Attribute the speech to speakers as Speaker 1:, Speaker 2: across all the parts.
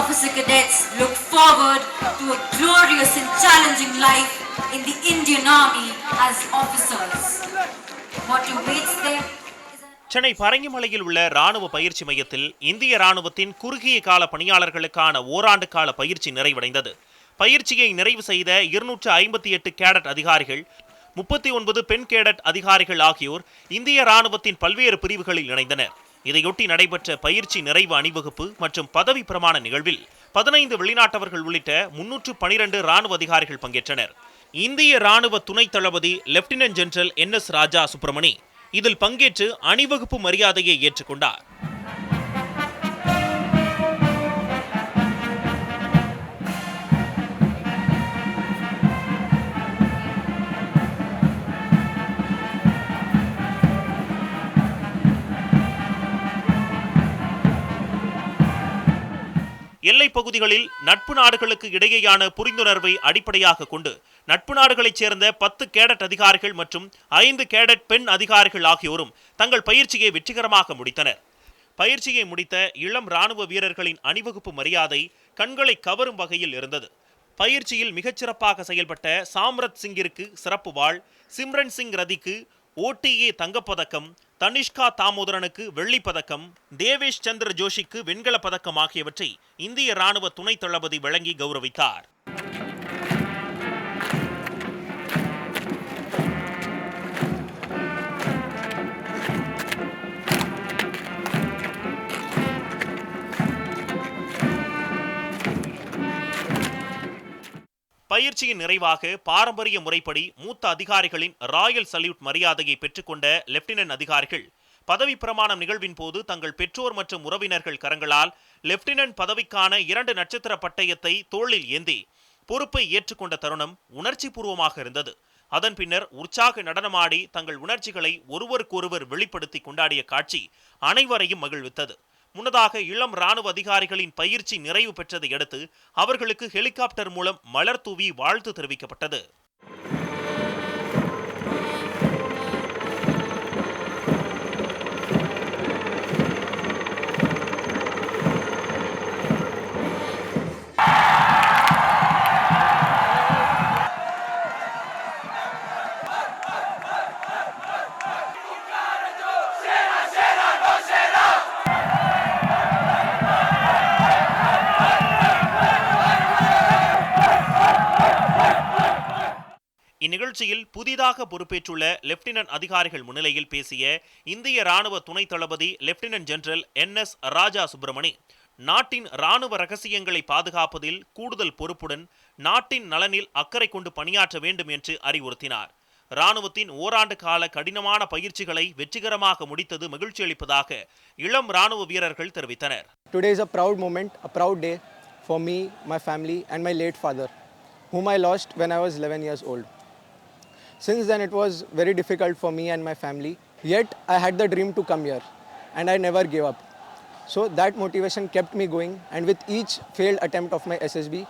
Speaker 1: cadets look forward to a glorious and challenging life in the Indian Army as officers. What awaits them
Speaker 2: Chennai பரங்கிமலையில் உள்ள ராணுவ பயிற்சி மையத்தில் இந்திய ராணுவத்தின் குறுகிய கால பணியாளர்களுக்கான ஓராண்டு கால பயிற்சி நிறைவடைந்தது பயிற்சியை நிறைவு செய்த இருநூற்று ஐம்பத்தி எட்டு கேடட் அதிகாரிகள் முப்பத்தி ஒன்பது பெண் கேடட் அதிகாரிகள் ஆகியோர் இந்திய ராணுவத்தின் பல்வேறு பிரிவுகளில் இணைந்தனர் இதையொட்டி நடைபெற்ற பயிற்சி நிறைவு அணிவகுப்பு மற்றும் பதவி பிரமாண நிகழ்வில் பதினைந்து வெளிநாட்டவர்கள் உள்ளிட்ட முன்னூற்று பனிரெண்டு ராணுவ அதிகாரிகள் பங்கேற்றனர். இந்திய ராணுவ துணைத் தளபதி lieutenant general N S Raja Subramani இதில் பங்கேற்று அணிவகுப்பு மரியாதையை ஏற்றுக்கொண்டார். எல்லைப் பகுதிகளில் நட்பு நாடுகளுக்கு இடையேயான புரிந்துணர்வை அடிப்படையாக கொண்டு நட்பு நாடுகளைச் சேர்ந்த பத்து கேடட் அதிகாரிகள் மற்றும் ஐந்து கேடட் பெண் அதிகாரிகள் ஆகியோரும் தங்கள் பயிற்சியை வெற்றிகரமாக முடித்தனர். பயிற்சியை முடித்த இளம் ராணுவ வீரர்களின் அணிவகுப்பு மரியாதை கண்களை கவரும் வகையில் இருந்தது. பயிற்சியில் மிகச்சிறப்பாக செயல்பட்ட சாம்ரத் சிங்கிற்கு சிறப்பு வாழ் சிம்ரன் சிங் ரதிக்கு ஓடிஏ தங்கப்பதக்கம் தனிஷ்கா தாமோதரனுக்கு வெள்ளிப் பதக்கம் தேவேஷ் சந்திர ஜோஷிக்கு வெண்கலப் பதக்கம் ஆகியவற்றை இந்திய ராணுவ துணைத் தளபதி வழங்கி கௌரவித்தார். பயிற்சியின் நிறைவாக பாரம்பரிய முறைப்படி மூத்த அதிகாரிகளின் ராயல் சல்யூட் மரியாதையை பெற்றுக்கொண்ட லெப்டினன்ட் அதிகாரிகள் பதவி பிரமாணம் நிகழ்வின் போது தங்கள் பெற்றோர் மற்றும் உறவினர்கள் கரங்களால் லெப்டினன்ட் பதவிக்கான இரண்டு நட்சத்திர பட்டயத்தை தோளில் ஏந்தி பொறுப்பை ஏற்றுக்கொண்ட தருணம் உணர்ச்சி பூர்வமாக இருந்தது. அதன் பின்னர் உற்சாக நடனமாடி தங்கள் உணர்ச்சிகளை ஒருவருக்கொருவர் வெளிப்படுத்தி கொண்டாடிய காட்சி அனைவரையும் மகிழ்வித்தது. முன்னதாக இளம் ராணுவ அதிகாரிகளின் பயிற்சி நிறைவு பெற்றதை அடுத்து அவர்களுக்கு ஹெலிகாப்டர் மூலம் மலர் தூவி வாழ்த்து தெரிவிக்கப்பட்டது. இந்நிகழ்ச்சியில் புதிதாக பொறுப்பேற்றுள்ள லெப்டினன்ட் அதிகாரிகள் முன்னிலையில் பேசிய இந்திய ராணுவ துணைத் தளபதி lieutenant general N S Raja Subramani நாட்டின் ராணுவ ரகசியங்களை பாதுகாப்பதில் கூடுதல் பொறுப்புடன் நாட்டின் நலனில் அக்கறை கொண்டு பணியாற்ற வேண்டும் என்று அறிவுறுத்தினார் ராணுவத்தின் ஓராண்டு கால கடினமான பயிற்சிகளை வெற்றிகரமாக முடித்தது மகிழ்ச்சி அளிப்பதாக இளம் ராணுவ வீரர்கள் தெரிவித்தனர்
Speaker 3: Today is a proud moment, a proud day for me, my family, and my late father, whom I lost when I was 11 years old. Since then, it was very difficult for me and my family. Yet, I had the dream to come here, and I never gave up. So, that motivation kept me going, and with each failed attempt of my SSB,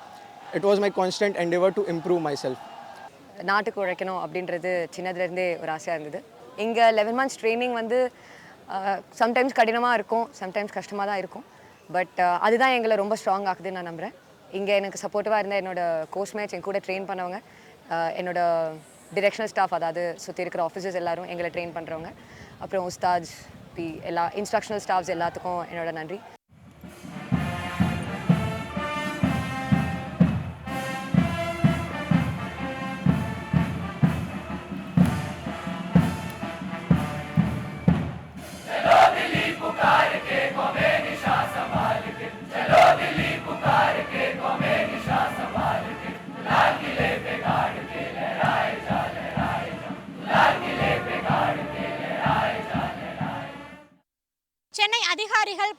Speaker 3: it was my constant endeavor to improve myself.
Speaker 4: நாட்டுக்கு உழைக்கணும் அப்படின்றது சின்னதுலேருந்தே ஒரு ஆசையாக இருந்தது இங்கே eleven months training வந்து sometimes கடினமாக இருக்கும் சம்டைம்ஸ் கஷ்டமாக தான் இருக்கும் பட் அதுதான் எங்களை ரொம்ப ஸ்ட்ராங் ஆகுதுன்னு நான் நம்புகிறேன் இங்கே எனக்கு சப்போர்ட்டிவாக இருந்த கோச் மேட்ச் என் கூட ட்ரெயின் பண்ணவங்க அஹ், என்னோட டிரெக்ஷனல் ஸ்டாஃப் அதாவது சுற்றி இருக்கிற ஆஃபீஸர்ஸ் எல்லாரும் எங்களை ட்ரெயின் பண்ணுறவங்க அப்புறம் உஸ்தாஜ் பி எல்லா இன்ஸ்ட்ரக்ஷனல் ஸ்டாஃப்ஸ் எல்லாத்துக்கும் என்னோட நன்றி.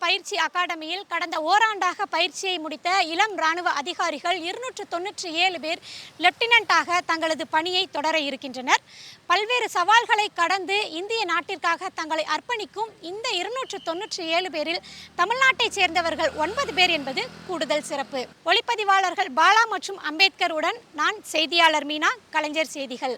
Speaker 5: பயிற்சி அகாடமியில் கடந்த ஓராண்டாக பயிற்சியை முடித்த இளம் ராணுவ அதிகாரிகள் இருநூற்று தொன்னூற்றி ஏழு பேர் லெப்டினன்ட்டாக தங்களது பணியை தொடர இருக்கின்றனர். பல்வேறு சவால்களை கடந்து இந்திய நாட்டிற்காக தங்களை அர்ப்பணிக்கும் இந்த இருநூற்று தொன்னூற்றி ஏழு பேரில் தமிழ்நாட்டைச் சேர்ந்தவர்கள் ஒன்பது பேர் என்பது கூடுதல் சிறப்பு. ஒளிப்பதிவாளர்கள் பாலா மற்றும் அம்பேத்கருடன் நான் செய்தியாளர் மீனா கலைஞர் செய்திகள்.